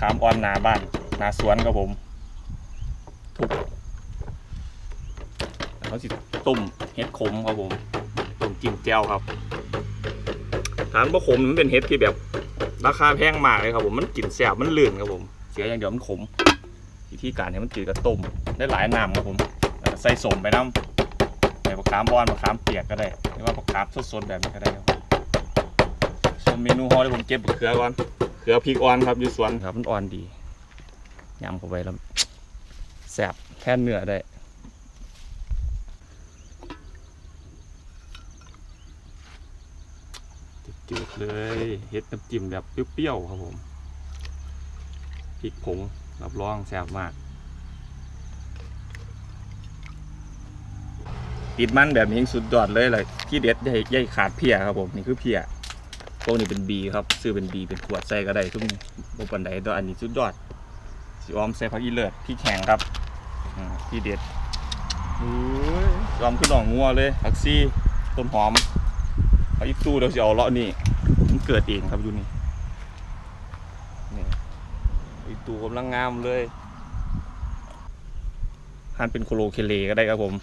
ขามอ่อนหนาบ้านหนาสวนครับผมทุบเขาสิต้มเห็ดขมครับผมต้มจิ้มแจ่วครับฐานบ่ขมมันเป็นเห็ดที่แบบ ราคาแพงมากเลยครับผมมันกลิ่นแสบมันลื่นครับผม เสียอย่างเดียวมันขมวิธีการให้มันจืดก็ต้มได้หลายน้ำครับผมใส่สมไปน้ำใส่ปลาคามบอนปลาคามเปียกก็ได้หรือว่าปลาคามสดๆแบบนี้ก็ได้ครับ ส่วนเมนูฮอที่ผมเก็บบักเขือก่อนเขือพริกอ่อนครับอยู่สวนครับมันอ่อนดียำเข้าไปแล้วแสบแค่เนื้อได้จืดๆเลยเฮ็ดน้ำจิ้มแบบเปรี้ยวๆครับผมพริกผงรับรองแซ่บมากติดมันแบบนี้สุดยอดเลยเลยที่เด็ดใหญ่ใหญ่ขาดเพียครับผมนี่คือเพีย พวกนี้เป็นบีครับ ซื้อเป็นบีเป็นขวดใส่ก็ได้ทุกบุปันไดตัวอันนี้สุดยอดสีออมใส่ผักอีเลิศพี่แข็งครับอืมที่เด็ดอยอมขึ้นหนองงัวเลยผักซี่ต้นหอมเอาอีกตู้เดี๋ยวจะเอาเลาะนี่มันเกิดเองครับอยู่นี่นี่อีกตู้กำลังงามเลยหั่นเป็นโคโลเคเลก็ได้ครับผม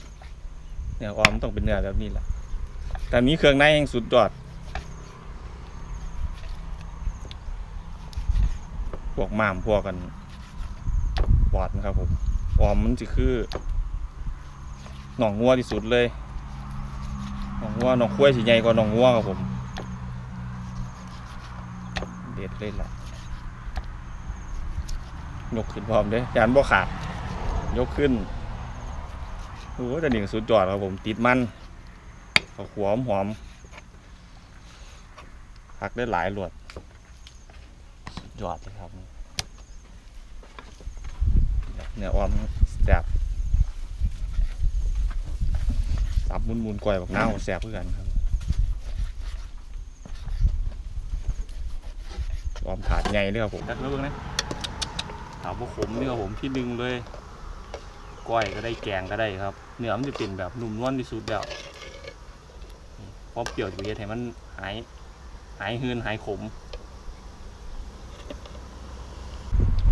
เนี่ยออมต้องเป็นเนื้อแบบนี้แหละแต่นี้เครื่องในยังสุดยอด พวกมามพวกกันปอดนะครับผมออมมันจะคือหนองงัวที่สุดเลยหนองงัวหนองคุ้ยสีใหญ่กว่าหนองงัวครับผม เด็ดเลยล่ะยกขึ้นพร้อมเด้ยานบ่ขาด ยกขึ้นโอ้โหแต่หนึ่งสุดยอดครับผม ติดมันขาวขัวหอมๆพักได้หลายหลวด ยอดเลยครับเนื้อออมแซ่บสับมุนมุนๆกล้วยบักนาวแซ่บเพื่อกันครับวอมถาดไงเลยครับผมนักเรื่องนะถามว่าขมเนี่ยครับผมที่ดึงเลยก้อยก็ได้แกงก็ได้ครับ เนื้อมันจะเป็นแบบนุ่มนวลที่สุดแล้วพอเปรี้ยวจะเฮ็ดให้มันหายหายหืนหายขม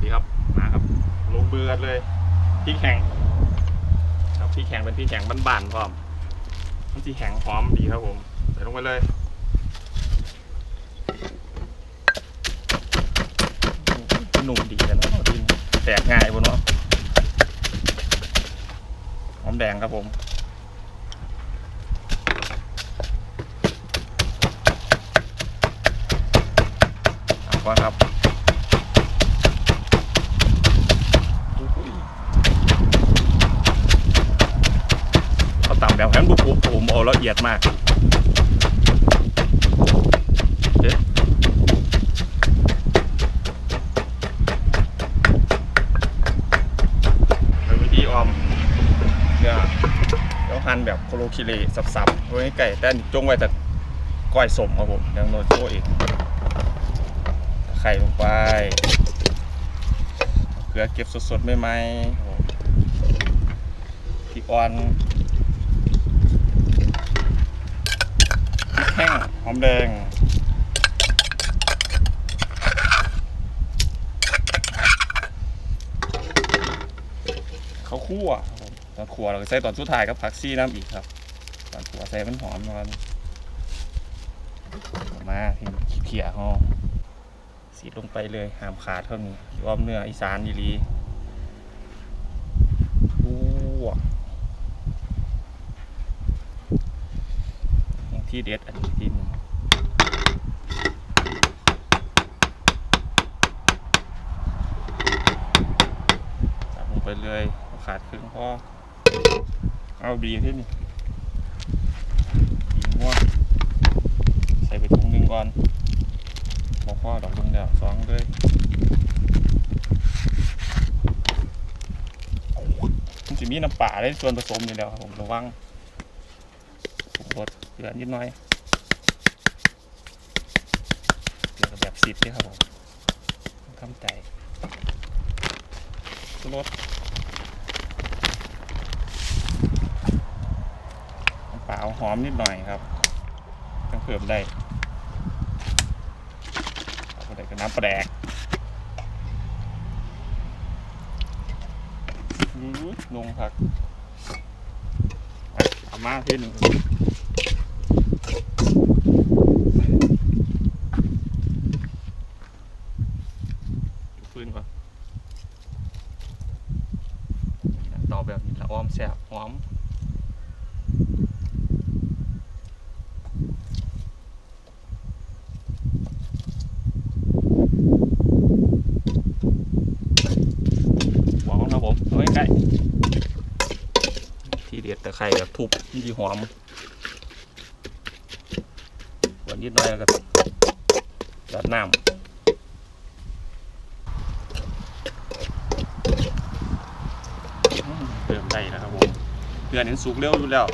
ดีครับมาครับ ดือกันเลยพริกแห้งครับพริกแห้งเป็นพริกแห้งบ้านๆพร้อมมันสีแข็งหอมดีครับผมใส่ลงไปเลยหนุ่มดีแล้วเนาะดินแตกง่ายบนเนาะหอมแดงครับผมเอาก่อนครับ เขาต่ำแบบแผ่นบุกบุกผมเอาละเอียดมากเอ๊ะเป็นวิธีออมเนี่ยเดี๋ยวหั่นแบบโคโลคิเลสับๆไว้ให้ไก่แต่อันนี้จงไว้แต่ก้อยสมครับผมเดี๋ยวโนโชว์เองไข่ลงไปเกลือเก็บสดๆไม่ไหมพริกอ่อน แห้งหอมแดงเขาคั่วตอนคั่วเราใส่ตอนสุดท้ายกับผักซี่น้ำอีกครับ ตอนคั่วใส่มันหอมนอนมาที่เขี่ยห้องสีลงไปเลยหามขาดเท่านี้รวมเนื้ออีสานดีรีคั่ว อย่าง ที่เด็ดอันนี้ที่หนึ่งจับลงไปเลยขาดครึ่งพอเอาบีที่นี่บีม่วงใส่ไปถุงหนึ่งก่อนบอกพ่อดอกลงแล้วสองเลยมันจะมีน้ำป่าได้ส่วนผสมอยู่แล้วครับผมระวัง เกลือนิดหน่อยเกลือแบบสิบด้วยครับผมทำใจรสเปล่าหอมนิดหน่อยครับต้องเพิ่มได้เอาไปได้กับน้ำปลกลงผักอะเอามาที่หนึ่งดูฟืนก่อนนี่นะต่อแบบนี้ละอ้อมแซ่บหอม หอมครับผมเอาไว้ใกล้ ที่แบบทุบดีหอมหวานนิดหน่อยแล้วก็จัดน้ำเติมได้แล้วครับผมเกลือนี่สุกเร็วอยู่แล้ว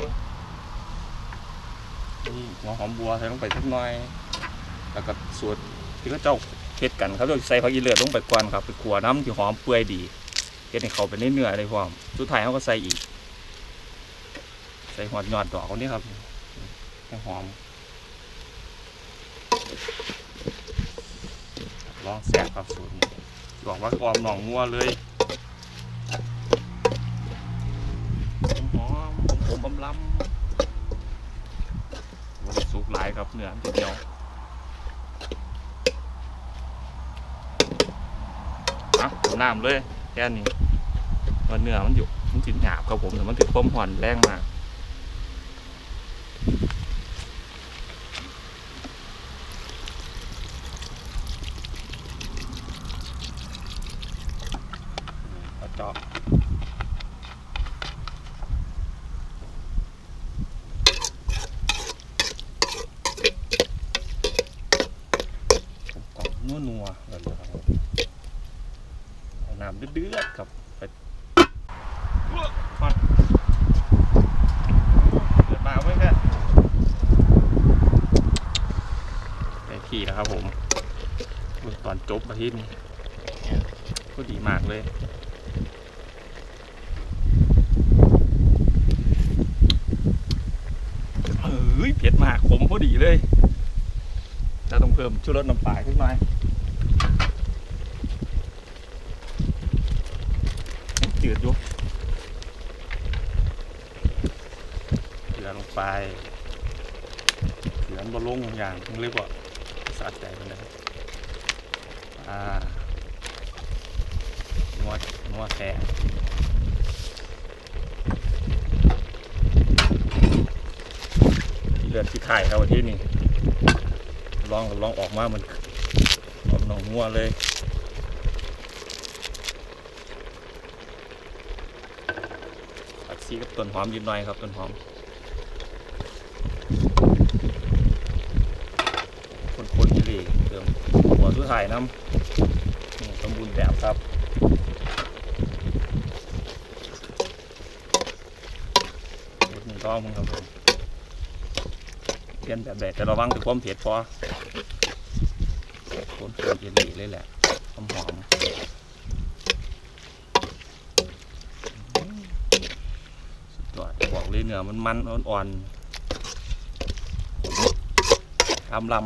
นี่หัวหอมบัวใส่ลงไปสักหน่อย แล้วก็สูตรที่เขาเจ้าเฮ็ดกันครับเขาใส่ผักอีเลือดลงไปก่อนครับไปขัวน้ำที่หอมเปื่อยดีเฮ็ดให้เขาเป็นเนื้อเลยพร้อมสุดท้ายเขาก็ใส่อีก ใส่หัวยอดดอกนนี้ครับให้หอมลองแซ่บครับสูตรบอกว่าออมหนองงัวเลยหอมๆผมๆลำๆวันสุกหลายครับเนื้อทีเดียวอะเอาน้ำเลยแค่นี้ว่าเนื้อมันอยู่มันจินหยาบครับผมแต่มันติดความห่อนแรงมากเอาเจาะกล่องนัวนัวๆแบบนี้ครับผม เดือดครับฟันเกิดมาไว้แค่ได้ที่แล้วครับผมตอนจบมาที่นี่ก็ดีมากเลยเฮ้ยเผ็ดมากขมพอดีเลยจะต้องเพิ่มชูรสน้ำปลาขึ้นหน่อยจืดอยู่ เก ลงไปเกลือบะลงอย่างเรียกว่าสะใจไปเลยอ่านัวนัวแซ่เลือดที่ไข่ครับที่นี่ลองลองออกมามันออกหนองงัวเลยผักชีกับต้นหอมยิบหน่อยครับต้นหอม คนๆดีเติมหัวทุกถ่ายน้ำสมบูรณ์แบบครับหนึ่งต้องครับผมเปลี่ยนแบบแบบแต่ระวังถึงความเผ็ดพอคนคนเยลีเลยแหละหอมหอมสุดยอดบอกเลยเนื้อมันมันอ่อนๆ ลำลำ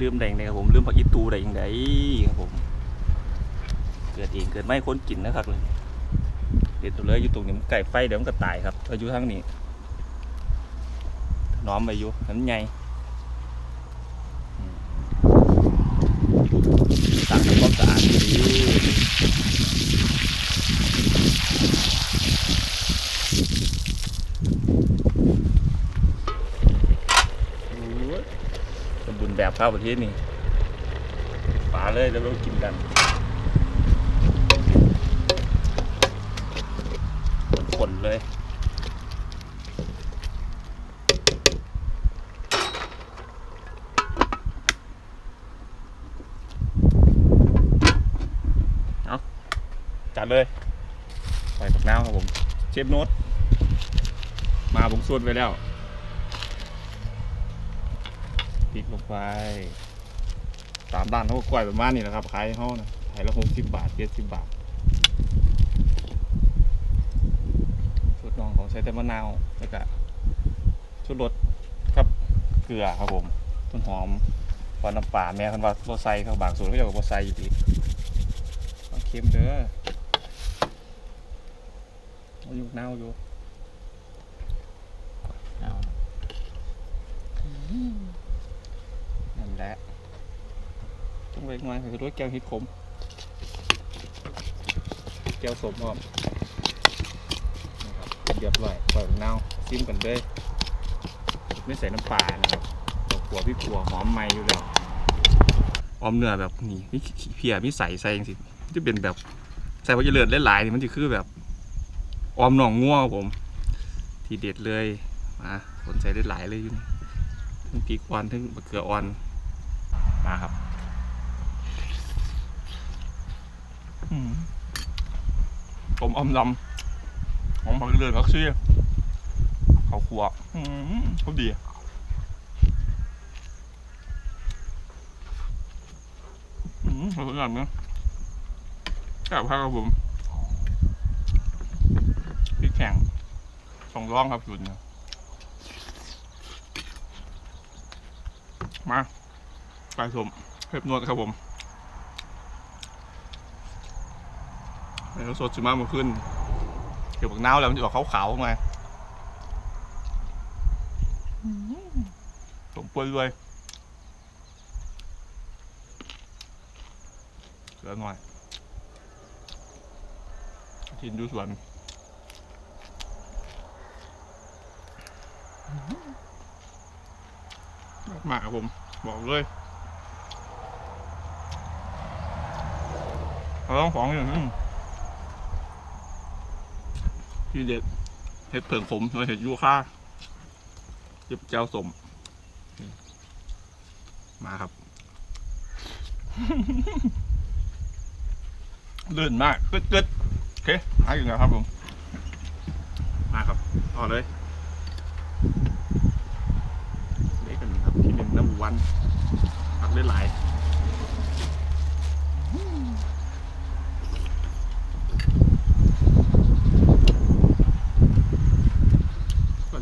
ลืมแดงเลยครับผมลืมผักอีตูแดงไงครับผม เกิดเองเกิดไม่ค้นกินนะครับเลยเด็ดตัวเลยอยู่ตรงนี้มันไก่ไฟเดี๋ยวมันก็ตายครับอายุทั้งนี้น้อมไปอยู่นั้นไงญ่อืมตักทำความสะอาดดีโอ้ย สม บูรณ์แบบครับประเทศนี้ฝาเลยแล้วเรากินกันขนเลยเอาจัดเลยใส่ผักน้ำครับผม เชฟโน้ตมาบุงส่วนไปแล้ว ไปตามด้านเขาก็กล้วยประมาณนี้แหละครับขายห้เขานะขายละหกสิบบาทเจ็ดสิบบาทชุดน้องของใช้แต่มะนาวแล้วก็ชุดรสครับเกลือครับผมต้นหอมปอนน้ำปลาแม่คันว่าโบไซครับบางส่วนก็จะบอกโบไซอยู่ดีต้องเค็มเด้ออยู่เน่าอยู่ เอา นั่นแหละ ต้องเล็กน้อยคือด้วยแก้วฮิตขมแก้วสมพร้อมนะครับเรียบร้อยปล่อยเน่าซิมกันเลยไม่ใส่น้ำปลานะครับเอาขัวพี่ขัวหอมไม่อยู่แล้วออมเนื้อแบบนี้นี่เพียมีใส่ใส่ยังสิจะเป็นแบบใส่พวกเจริญหลายๆนี่มันจะคือแบบออมหนองง่วงผม ทีเด็ดเลยมาคนใส่ได้หลายเลยอยู่นี่ทั้งพริกอ่อนทั้งมะเขืออ่อนมาครับอืม ผมอมดำของผักเลือดผักชีข้าวคั่วเขาดีอืมเขาหนักนะแซ่บครับผมพริกแข็งสองร่องครับจุดเนี่ยมาไก่สมเผ็ดนวดครับผม แล้วสดจิมาเมื่อคืนเกี่ยวกับน้าวแล้วมันจะออกขาวๆออกมาผมป่วยด้วยเหลือหน่อยกินดูสวนมากครับผม บอกเลยเราต้องของอย่างนึง ที่เด็ดเห็ดเผิงขมแล้วเห็ดยูค่าเจ็บแจ้วสม มาครับ ลื่นมากกึดกึดโอเคมาอยู่แล้วครับผม มาครับต่อเลยเล็กกันครับที่หนึ่งน้ำวันผักได้หลาย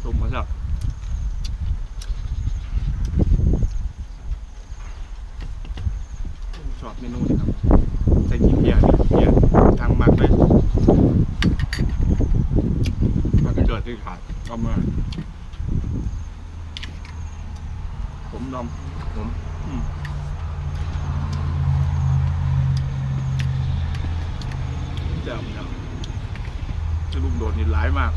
ก็ชมมาจากชอบเมนูนี้ครับใส่กินเพียนี่เพียทางหมักเลยมันก็เกิดที่ขาดก็มาผมดำผมอืมเจ้าเนี่ยจะลุงโดดนี่ร้ายมาก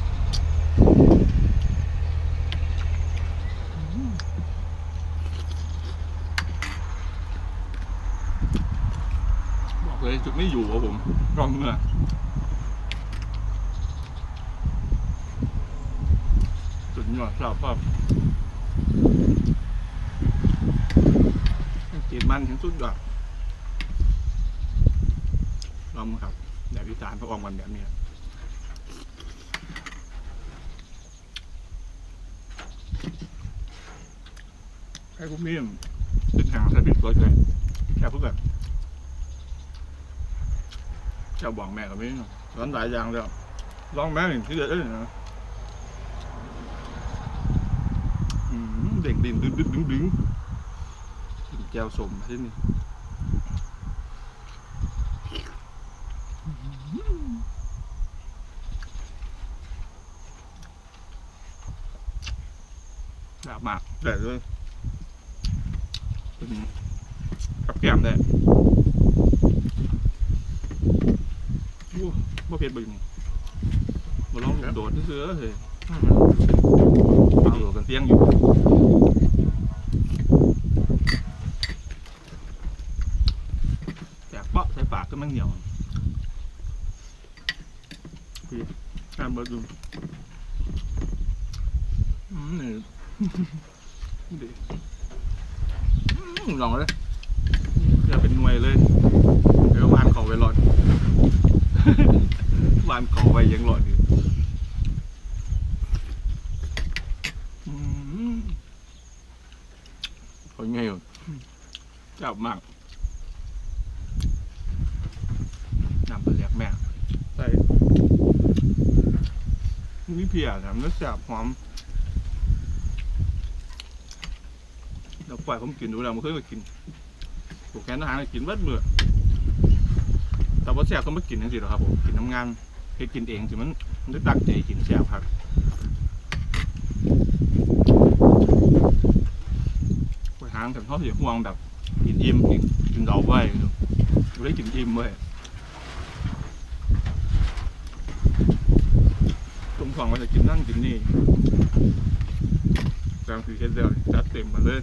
บอก เลยจุดไม่อยู่ครับผมรองเมื่อจุดยอดครับครับจีนมันถึงสุดยอดลองครับแบบพิสานเขาออกมันแบบนี้ครับให้พวกนี้เป็นหางส่ผิดตัวเลยแค่พวกแบบ เจ้าบอกแม่ก็ไม่รู้ร้อนหลายอย่างแล้วลองแม่หนึ่งที่เด็ดเลยนะอืมเด่งดินดึงดึงดึงดึงกินแก้วสมที่นี่แบบมากแต่ด้วยเป็นกับแก้มได้ อู้ บ่เผ็ดบ่อยู่นี่บ่ลองโดดเสือเลยเอาโดดกันเสียงอยู่แจกเปาะใส่ปากก็มันเหนียวพี่ตามเบิดดูอืมนี่ดีอืมลองเลยจะเป็นหน่วยเลย เดี๋ยววานเขาไว้รอด วานเขาไว้ยังรอดอยู่อืมเขาไงอยู่จับมากน้ำปลาแหลกแม่ใส่นี่เพียนะมันแสบหอมเราปล่อยผมกินดูแล้วมันเคยไปกินผูกแขนทหารกินวัดเมื่อแต่ว่าแซบต้องมากินจริงๆหรอครับผมกินน้ำงาน เฮ็ดกินเองสิมันมันได้ตั้งใจกินแซ่บครับไปหางแต่เขาเสียห่วงแบบกินอิ่มกินกินเราไว้ไม่ได้กินอิ่มเว้ยตรงฝั่งว่าจะกินนั่นกินนี่กลางคือเฮ็ดแล้วจัดเต็มมาเลย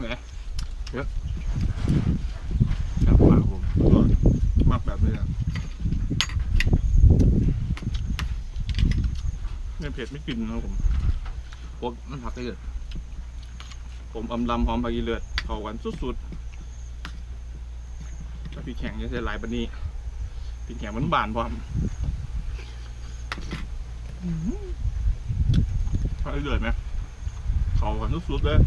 แหมเยอะแบบปากผมก็มากแบบนี้อะ ไม่เผ็ดไม่กลินนะครับผมพวกมันผักได้เลยผมอำลำหอมผักอีเลือดเข้ากันสุดๆถ้าพี่แข็งจะใส่หลายปานนี้พี่แข็งมันบานพร้อมผักอีเลือดไหมเข้ากันสุดๆเลย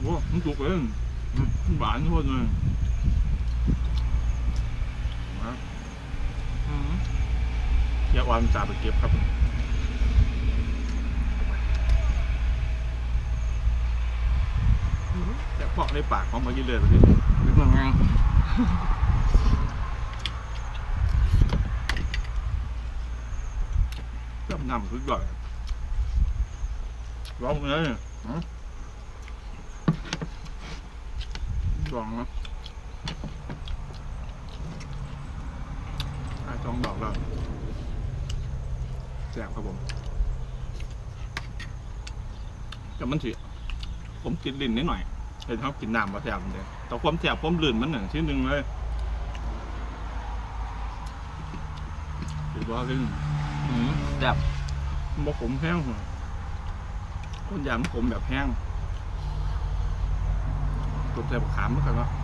โอ้มันสุกเลยอืมมันหวานทุกคนเลยมาอืม อยากวางจ่าไปเก็บครับแต่พอกในปากของมันกินเลยแบบนี้นึกว่าไงจำนำคือก่อยร้องเลยฮะลองนะไอ้ต้องบอกแล้ว แซ่บครับผมแต่มันถือผมกินลิ้นนิดหน่อยเห็นเขากินน้ำมาแซ่บเลยแต่ความแซ่บความลื่นมันหนึ่งชิ้นหนึ่งเลยถือว่าขึ้นอืมแบบมันบอกผมแห้งหัวคนยำผมแบบแห้งตัวใส่บักขามเหมือนกันวะโอเคครั